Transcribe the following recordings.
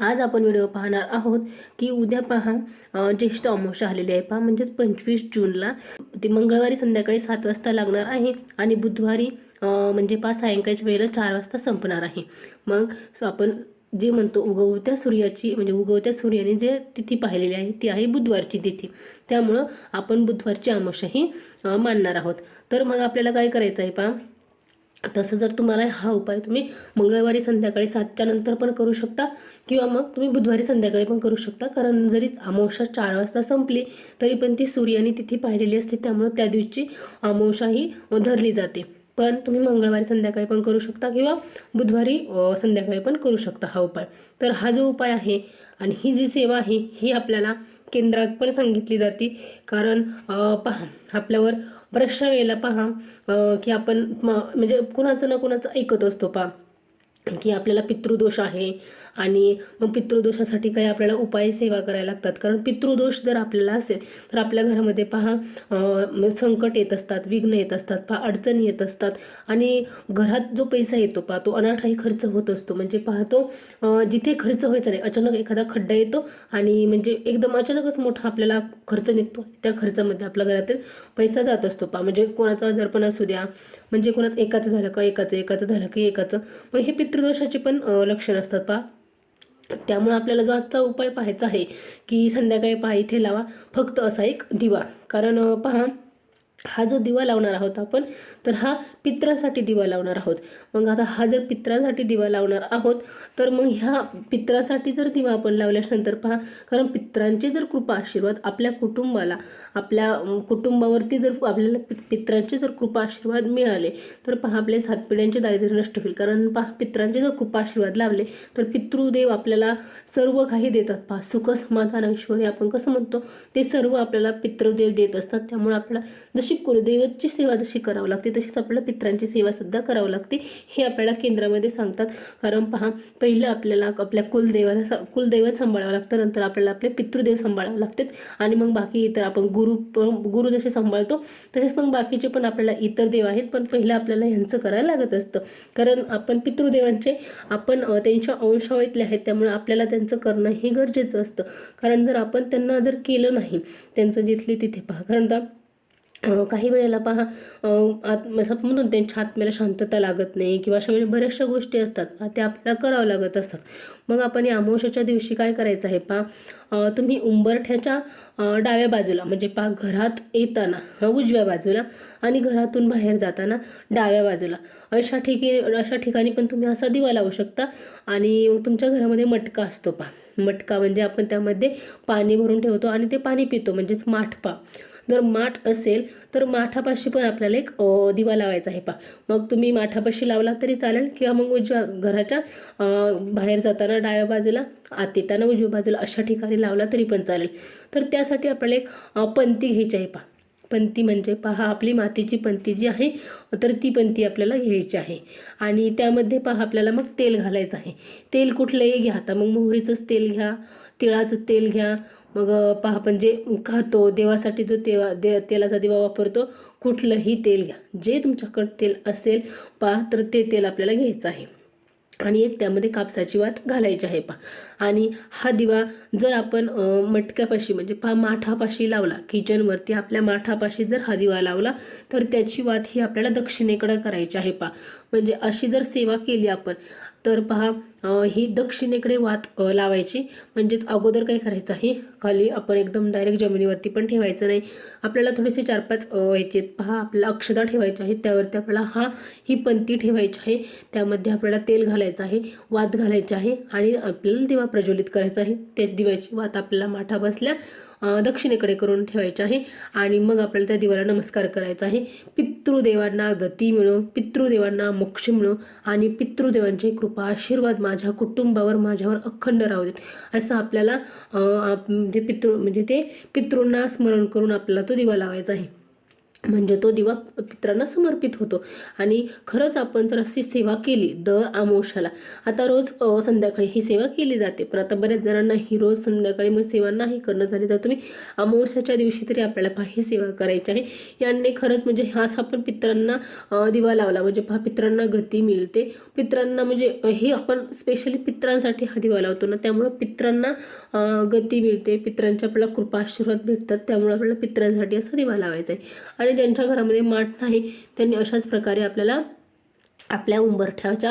आज आपण व्हिडिओ पाहणार आहोत की उद्या पहा ज्येष्ठ अमावस्या आलेली आहे. पहा म्हणजेच पंचवीस जूनला. ती मंगळवारी संध्याकाळी सात वाजता लागणार आहे आणि बुधवारी म्हणजे पहा सायंकाळच्या वेळेला चार वाजता संपणार आहे. मग आपण जे म्हणतो उगवत्या सूर्याची म्हणजे उगवत्या सूर्याने जे तिथी पाहिलेली आहे ती आहे बुधवारची तिथी. त्यामुळं आपण बुधवारची अमावस्याही मानणार आहोत. तर मग आपल्याला काय करायचं आहे पहा तसं जर तुम्हाला हा उपाय तुम्ही मंगळवारी संध्याकाळी सातच्या नंतर पण करू शकता किंवा मग तुम्ही बुधवारी संध्याकाळी पण करू शकता. कारण जरी अमावस्या चार वाजता संपली तरी पण ती सूर्याने तिथी पाहिलेली असते. त्यामुळं त्या दिवशी अमावस्या ही धरली जाते. पण तुम्ही मंगळवारी संध्याकाळी पण करू शकता किंवा बुधवारी संध्याकाळी पण करू शकता हा उपाय. तर हा जो उपाय आहे आणि ही जी सेवा आहे ही आपल्याला केंद्रात पण सांगितली जाते. कारण पहा आपल्यावर बऱ्याचशा वेळेला पहा की आपण म- म्हणजे कुणाचं ना कुणाचं ऐकत असतो पहा. की आपल्याला पितृदोष आहे आणि मग पितृदोषासाठी काही आपल्याला उपाय सेवा करायला लागतात. कारण पितृदोष जर आपल्याला असेल तर आपल्या घरामध्ये पहा संकट येत असतात विघ्न येत असतात पहा अडचणी येत असतात आणि घरात जो पैसा येतो पहा तो अनाठाही खर्च होत असतो. म्हणजे पाहतो जिथे खर्च व्हायचा नाही अचानक एखादा खड्डा येतो आणि म्हणजे एकदम अचानकच मोठा आपल्याला खर्च निघतो. त्या खर्चामध्ये आपल्या घरातील पैसा जात असतो पहा. म्हणजे कोणाचा आजारपण असू द्या म्हणजे कोणाचं एकाचं झालं का एकाचं एकाचं झालं की एकाचं मग हे पितृदोषाचे पण लक्षण असतात पहा. त्यामुळे आपल्याला जो आजचा उपाय पाहायचा आहे की संध्याकाळी पहा इथे लावा. फक्त असा एक दिवा. कारण पहा हा जो दिवा लावणार आहोत आपण तर हा पित्रासाठी दिवा लावणार आहोत. मग आता हा जर पित्रासाठी दिवा लावणार आहोत तर मग ह्या पित्रासाठी जर दिवा आपण लावल्यानंतर पहा कारण पित्रांची जर कृपा आशीर्वाद आपल्या कुटुंबाला आपल्या कुटुंबावरती जर आपल्याला पि- पित्रांचे जर कृपा आशीर्वाद मिळाले तर पहा आपले सात पिढ्यांचे दारिद्र्य नष्ट होईल. कारण पहा पित्रांचे जर कृपा आशीर्वाद लावले तर पितृदेव आपल्याला सर्व काही देतात. पहा सुख समाधान ऐश्वर आपण कसं म्हणतो ते सर्व आपल्याला पितृदेव देत असतात. त्यामुळे आपल्याला जशी कुलदैवतची सेवा जशी करावी लागते तशीच आपल्याला पित्रांची सेवा सुद्धा करावी लागते. हे आपल्याला केंद्रामध्ये सांगतात. कारण पहा पहिलं आपल्याला आपल्या कुलदेवाला कुलदैवत सांभाळावं लागतं. नंतर आपल्याला आपले पितृदेव सांभाळावं लागतात. आणि मग बाकी इतर आपण गुरु गुरु जसे सांभाळतो तसेच मग बाकीचे पण आपल्याला इतर देव आहेत. पण पहिलं आपल्याला ह्यांचं करायला लागत असतं. कारण आपण पितृदेवांचे आपण त्यांच्या अंशावळीतले आहेत. त्यामुळे आपल्याला त्यांचं करणं हे गरजेचं असतं. कारण जर आपण त्यांना जर केलं नाही त्यांचं जिथले तिथे पहा. कारण आता काही वेळेला पहा आत्म आत असं म्हणतो त्यांच्या आत्म्याला शांतता लागत नाही किंवा अशा म्हणजे बऱ्याचशा गोष्टी असतात. त्या आपल्याला करावं लागत असतात. मग आपण या अमावश्याच्या दिवशी काय करायचं आहे पहा तुम्ही उंबरठ्याच्या डाव्या बाजूला म्हणजे पहा घरात येताना उजव्या बाजूला आणि घरातून बाहेर जाताना डाव्या बाजूला. अशा ठिकाणी अशा ठिकाणी पण तुम्ही असा दिवा लावू शकता आणि तुमच्या घरामध्ये मटका असतो पहा. मटका म्हणजे आपण त्यामध्ये पाणी भरून ठेवतो आणि ते पाणी पितो म्हणजेच माठपा जर माठ असेल तर माठापाशी पण आपल्याला एक दिवा लावायचा आहे पा मग तुम्ही माठापाशी लावला तरी चालेल किंवा मग उजव्या घराच्या बाहेर जाताना डाव्या बाजूला आत येताना उजव्या बाजूला अशा ठिकाणी लावला तरी पण चालेल. तर त्यासाठी आपल्याला एक पंती घ्यायची आहे पा पंती म्हणजे पहा आपली मातीची पंथी जी आहे तर ती पंती आपल्याला घ्यायची आहे. आणि त्यामध्ये पहा आपल्याला मग तेल घालायचं आहे. तेल कुठलंही घ्या. आता मग मोहरीचंच तेल घ्या तिळाचं तेल घ्या. मग पहा आपण जे खातो देवासाठी जो तेवा दे तेलाचा दिवा वापरतो कुठलंही तेल घ्या. जे तुमच्याकडं तेल असेल पहा तर ते तेल आपल्याला घ्यायचं आहे. आणि एक त्यामध्ये कापसाची वात घालायची आहे पा आणि हा दिवा जर आपण मटक्यापाशी म्हणजे पहा माठापाशी लावला किचनवरती आपल्या माठापाशी जर हा दिवा लावला तर त्याची वात ही आपल्याला दक्षिणेकडं करायची आहे पा म्हणजे अशी जर सेवा केली आपण तर पहा ही दक्षिणेकडे वात लावायची. म्हणजेच अगोदर काय करायचं आहे? खाली आपण एकदम डायरेक्ट जमिनीवरती पण ठेवायचं नाही. आपल्याला थोडेसे चार पाच ह्याचे पहा आपल्याला अक्षदा ठेवायच्या आहेत. त्यावरती आपल्याला हा ही पंती ठेवायची आहे. त्यामध्ये आपल्याला तेल घालायचं आहे वात घालायची आहे आणि आपल्याला दिवा प्रज्वलित करायचा आहे. त्या दिव्याची वात आपल्याला माठा बसल्या दक्षिणेकडे करून ठेवायचे आहे आणि मग आपल्याला त्या दिवाला नमस्कार करायचा आहे. पितृदेवांना गती मिळो पितृदेवांना मोक्ष मिळो आणि पितृदेवांची कृपा आशीर्वाद माझ्या कुटुंबावर माझ्यावर अखंड राहू देत. असं आपल्याला आप- म्हणजे पितृ म्हणजे ते पितृंना स्मरण करून आपल्याला तो दिवा लावायचा आहे. म्हणजे तो दिवा पित्रांना समर्पित होतो. आणि खरंच आपण जर अशी सेवा केली दर आमोशाला आता रोज संध्याकाळी ही सेवा केली जाते. पण आता बऱ्याच जणांना ही रोज संध्याकाळी मग सेवा नाही करणं झाली तर तुम्ही अमावस्याच्या दिवशी तरी आपल्याला पहा ही सेवा करायची आहे. यांनी खरंच म्हणजे हाच आपण पित्रांना दिवा लावला. म्हणजे पहा पित्रांना गती मिळते. पित्रांना म्हणजे हे आपण स्पेशली पित्रांसाठी हा दिवा लावतो ना त्यामुळं पित्रांना गती मिळते. पित्रांच्या आपल्याला कृपा आशीर्वाद भेटतात. त्यामुळे आपल्याला पित्रांसाठी असा दिवा लावायचा आहे. आणि ज्यांच्या घरामध्ये माठ नाही त्यांनी अशाच प्रकारे आपल्याला आपल्या उंबरठ्याच्या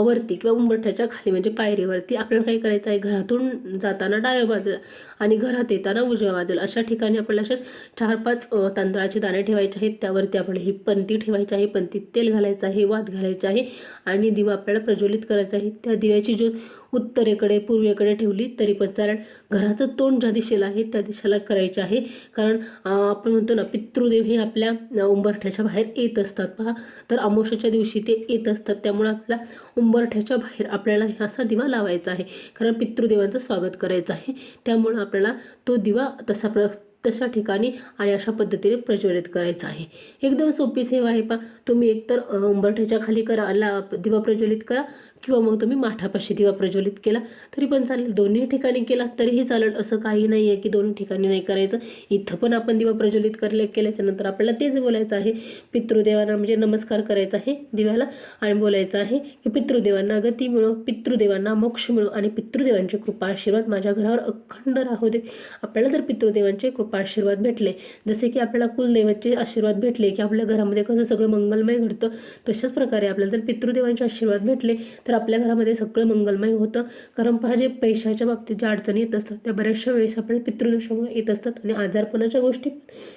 वरती किंवा उंबरठ्याच्या खाली म्हणजे पायरीवरती आपल्याला काय करायचं आहे? घरातून जाताना डाव्या बाजूला आणि घरात येताना उजव्या बाजूला अशा ठिकाणी आपल्याला अशाच चार पाच तांदळाचे दाणे ठेवायचे आहेत. त्यावरती आपल्याला ही पंती ठेवायची आहे. पंतीत तेल घालायचं आहे वात घालायचं आहे आणि दिवा आपल्याला प्रज्वलित करायचा आहे. त्या दिव्याची ज्योत उत्तरेकडे पूर्वेकडे ठेवली तरी पण कारण घराचं तोंड ज्या दिशेला आहे त्या दिशेला करायचे आहे. कारण आपण म्हणतो ना पितृदेव हे आपल्या उंबरठ्याच्या बाहेर येत असतात. पहा तर अमावस्याच्या दिवशी ते येत असतात. त्यामुळे आपल्या उंबरठ्याच्या बाहेर आपल्याला असा दिवा लावायचा आहे. कारण पितृदेवांचं स्वागत करायचं आहे. त्यामुळं आपल्याला तो दिवा तसा प्र तशा ठिकाणी आणि अशा पद्धतीने प्रज्वलित करायचा आहे. एकदम सोपी सेवा आहे. पा तुम्ही एकतर उंबरठ्याच्या खाली करा ला दिवा प्रज्वलित करा. किंवा मग तुम्ही माठापाशी दिवा प्रज्वलित केला तरी पण चालेल. दोन्ही ठिकाणी केला तरीही चालेल. असं काही नाही आहे की दोन्ही ठिकाणी नाही करायचं. इथं पण आपण दिवा प्रज्वलित करले केल्याच्यानंतर आपल्याला तेच बोलायचं आहे. पितृदेवांना म्हणजे नमस्कार करायचा आहे दिव्याला आणि बोलायचं आहे की पितृदेवांना गती मिळो पितृदेवांना मोक्ष मिळो आणि पितृदेवांची कृपा आशीर्वाद माझ्या घरावर अखंड राहू दे. आपल्याला जर पितृदेवांचे कृपा आशीर्वाद भेटले जसे की आपल्याला कुलदेवाचे आशीर्वाद भेटले की आपल्या घरामध्ये कसं सगळं मंगलमय घडतं तशाच प्रकारे आपल्याला जर पितृदेवांचे आशीर्वाद भेटले तर आपल्या घरामध्ये सगळं मंगलमय होतं. कारण पहा जे पैशाच्या बाबतीत ज्या अडचणी येत असतात त्या बऱ्याचशा वेळेस आपल्याला पितृदोषामुळे येत असतात आणि आजारपणाच्या गोष्टी पण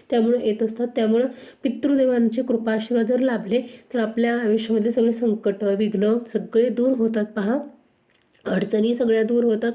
त्यामुळे येत असतात. त्यामुळं पितृदेवांचे कृपाशीर्वाद जर लाभले तर आपल्या आयुष्यामध्ये सगळे संकट विघ्न सगळे दूर होतात. पहा अडचणी सगळ्या दूर होतात.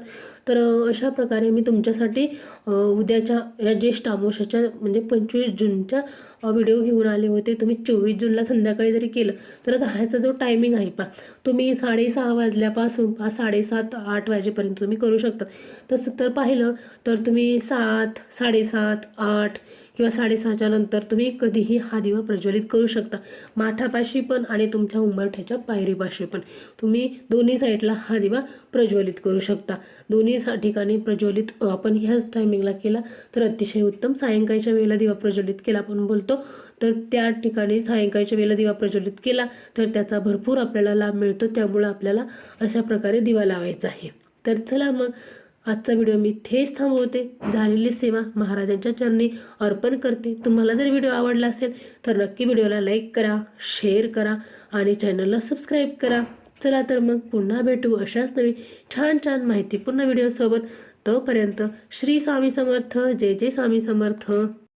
तर अशा प्रकारे मी तुमच्यासाठी उद्याच्या या ज्येष्ठ आमोशाच्या म्हणजे पंचवीस जूनच्या व्हिडिओ घेऊन आले होते. तुम्ही चोवीस जूनला संध्याकाळी जरी केलं तर आता ह्याचा जो टायमिंग आहे पा तुम्ही साडेसहा वाजल्यापासून पा साडेसात आठ वाजेपर्यंत तुम्ही करू शकता. तसं तर पाहिलं तर तुम्ही सात साडेसात आठ किंवा साडेसहाच्या नंतर तुम्ही कधीही हा दिवा प्रज्वलित करू शकता. माठापाशी पण आणि तुमच्या उंबरठ्याच्या पायरीपाशी पण. तुम्ही दोन्ही साईडला हा दिवा प्रज्वलित करू शकता. दोन्ही ठिकाणी प्रज्वलित आपण ह्याच टायमिंगला केला तर अतिशय उत्तम. सायंकाळच्या वेळेला दिवा प्रज्वलित केला आपण बोलतो. तर त्या ठिकाणी सायंकाळच्या वेळेला दिवा प्रज्वलित केला तर त्याचा भरपूर आपल्याला लाभ मिळतो. त्यामुळं आपल्याला अशा प्रकारे दिवा लावायचा आहे. तर चला मग आजचा व्हिडिओ मी थेच थांबवते. झालेली सेवा महाराजांच्या चरणी अर्पण करते. तुम्हाला जर व्हिडिओ आवडला असेल तर नक्की व्हिडिओला लाईक करा शेअर करा आणि चॅनलला सबस्क्राईब करा. चला तर मग पुन्हा भेटू अशाच नवीन छान छान माहितीपूर्ण व्हिडिओसोबत. तोपर्यंत श्री स्वामी समर्थ. जय जय स्वामी समर्थ.